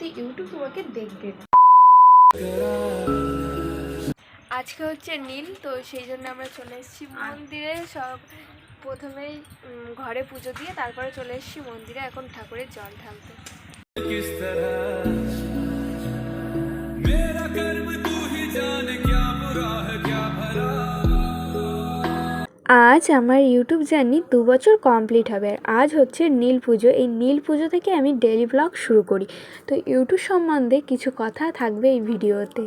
নয়তো ইউটিউব তোমাকে দেখবে। না আজকে হচ্ছে নীল, তো সেই জন্য আমরা চলে এসেছি মন্দিরে। সব প্রথমেই ঘরে পুজো দিয়ে তারপরে চলে এসেছি মন্দিরে। এখন ঠাকুরের জল ঢালতে। আজ আমার ইউটিউব জার্নি দু বছর কমপ্লিট হবে। আজ হচ্ছে নীল পুজো। এই নীল পুজো থেকে আমি ডেলি ব্লগ শুরু করি। তো ইউটিউব সম্বন্ধে কিছু কথা থাকবে এই ভিডিওতে।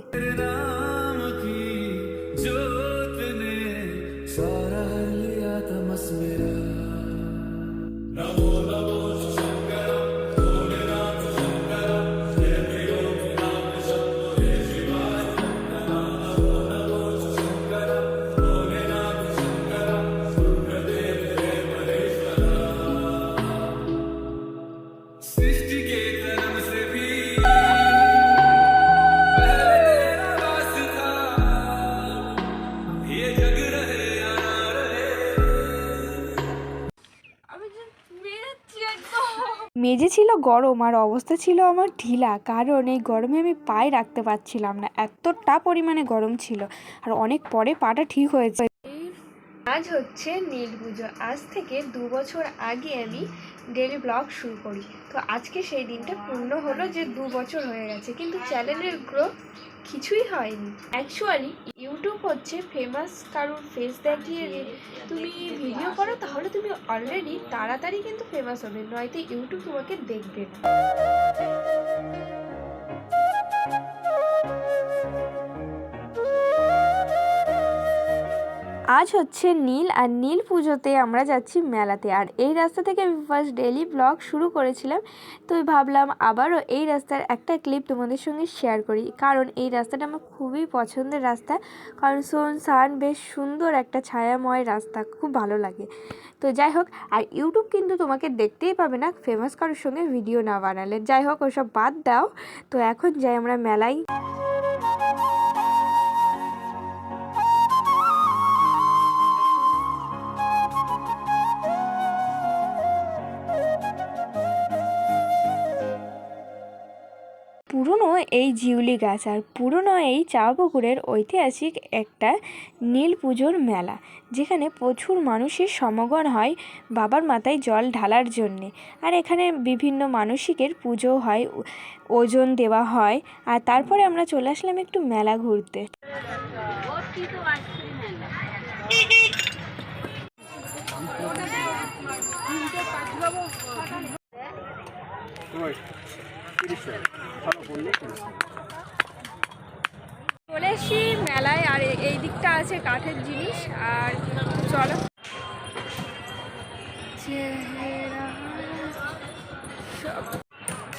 মেঝে ছিল গরম আর অবস্থা ছিল আমার ঢিলা, কারণ এই গরমে আমি পায়ে রাখতে পারছিলাম না। এতটা পরিমাণে গরম ছিল আর অনেক পরে পাটা ঠিক হয়েছে। আজ হচ্ছে নীল পুজো। আজ থেকে দু বছর আগে আমি ডেলি ব্লগ শুরু করি। তো আজকে সেই দিনটা পূর্ণ হলো যে দু বছর হয়ে গেছে। কিন্তু চ্যানেলের গ্রোথ কিছুই হয়নি। অ্যাকচুয়ালি ইউটিউব হচ্ছে ফেমাস কারোর ফেস দেখিয়ে তুমি ভিডিও করো, তাহলে তুমি অলরেডি তাড়াতাড়ি কিন্তু ফেমাস হবে, নয়তো ইউটিউব তোমাকে দেখবে না। আজ হচ্ছে নীল আর নীল পুজোতে আমরা যাচ্ছি মেলাতে। আর এই রাস্তা থেকে আমি ফার্স্ট ডেলি ব্লগ শুরু করেছিলাম। তো ভাবলাম আবারও এই রাস্তার একটা ক্লিপ তোমাদের সঙ্গে শেয়ার করি। কারণ এই রাস্তাটা আমার খুবই পছন্দের রাস্তা। কারণ সোন সান বেশ সুন্দর একটা ছায়াময় রাস্তা, খুব ভালো লাগে। তো যাই হোক, আর ইউটিউব কিন্তু তোমাকে দেখতেই পাবে না ফেমাস কারোর সঙ্গে ভিডিও না বানালে। যাই হোক, ওসব বাদ দাও। তো এখন যাই আমরা মেলায়। এই জিউলি গাছ আর পুরনো এই চা পুকুরের ঐতিহাসিক একটা নীল পুজোর মেলা, যেখানে প্রচুর মানুষের সমাগম হয় বাবার মাথায় জল ঢালার জন্যে। আর এখানে বিভিন্ন মানসিকের পুজো হয়, ওজন দেওয়া হয়, আর তারপরে আমরা চলে আসলাম একটু মেলা ঘুরতে। চলে মেলায়, আর এই দিকটা আছে কাঠের জিনিস, আর চলো।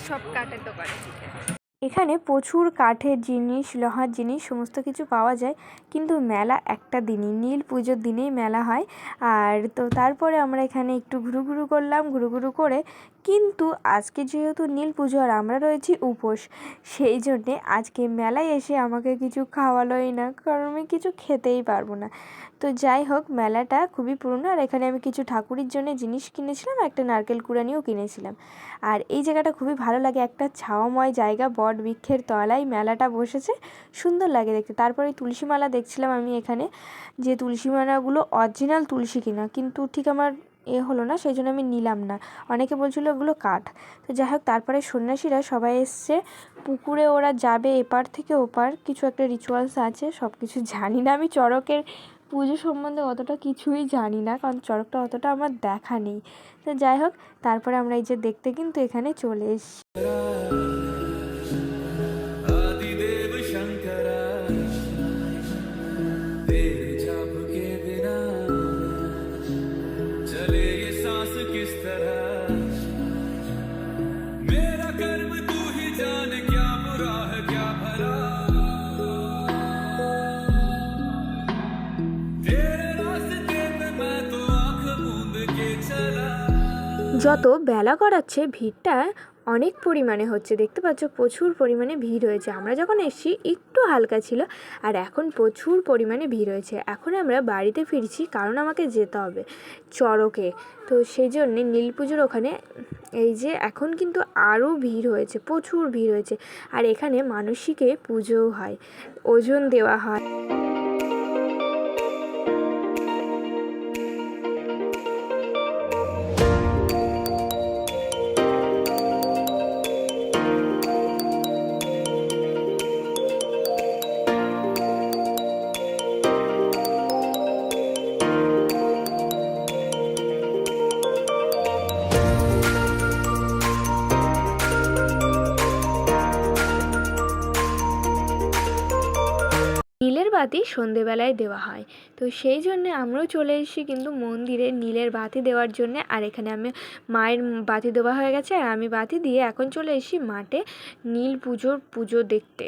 সব কাঠের এখানে প্রচুর কাঠের জিনিস, লোহার জিনিস, সমস্ত কিছু পাওয়া যায়। কিন্তু মেলা একটা দিনই, নীল পুজোর দিনেই মেলা হয়। আর তো তারপরে আমরা এখানে একটু ঘুরু ঘুরু করলাম, ঘুরু ঘুরু করে কিন্তু আজকে যেহেতু নীল পুজো আর আমরা রয়েছি উপোস, সেই জন্যে আজকে মেলায় এসে আমাকে কিছু খাওয়ালোই না, কারণ আমি কিছু খেতেই পারব না। তো যাই হোক, মেলাটা খুবই পুরনো আর এখানে আমি কিছু ঠাকুরের জন্য জিনিস কিনেছিলাম, একটা নারকেল কুড়ানিও কিনেছিলাম। আর এই জায়গাটা খুবই ভালো লাগে, একটা ছাওয়াময় জায়গা, বট বৃক্ষের তলায় মেলাটা বসেছে, সুন্দর লাগে দেখতে। তারপরে তুলসী মালা দেখছিলাম আমি এখানে, যে তুলসী মালাগুলো অরিজিনাল তুলসী কিনা, কিন্তু ঠিক আমার এ হলো না সেই জন্য আমি নিলাম না। অনেকে বলছিল ওগুলো কাঠ। তো যাই হোক, তারপরে সন্ন্যাসীরা সবাই এসছে। পুকুরে ওরা যাবে এপার থেকে ওপার, কিছু একটা রিচুয়ালস আছে সব কিছু জানি না আমি চড়কের পুজো সম্বন্ধে অতটা কিছুই জানি না, কারণ চড়কটা অতটা আমার দেখা নেই। তো যাই হোক, তারপরে আমরা এই যে দেখতে কিন্তু এখানে চলে এসেছি। যত বেলা গড়াচ্ছে, ভিড়টা অনেক পরিমাণে হচ্ছে। দেখতে পাচ্ছ, প্রচুর পরিমাণে ভিড় হয়েছে। আমরা যখন এসেছি, একটু হালকা ছিল, আর এখন প্রচুর পরিমাণে ভিড় হয়েছে। এখন আমরা বাড়িতে ফিরছি, কারণ আমাকে যেতে হবে চড়কে। তো সেই জন্যে নীল পুজোর ওখানে, এই যে এখন কিন্তু আরও ভিড় হয়েছে, প্রচুর ভিড় হয়েছে। আর এখানে মানসিকে পুজোও হয়, ওজন দেওয়া হয়। বাতি সন্ধেবেলায় দেওয়া হয়। তো সেই জন্যে আমরাও চলে এসেছি কিন্তু মন্দিরে নীলের বাতি দেওয়ার জন্যে। আর এখানে আমি মায়ের বাতি দেওয়া হয়ে গেছে। আর আমি বাতি দিয়ে এখন চলে এসেছি মাঠে নীল পুজোর পুজো দেখতে।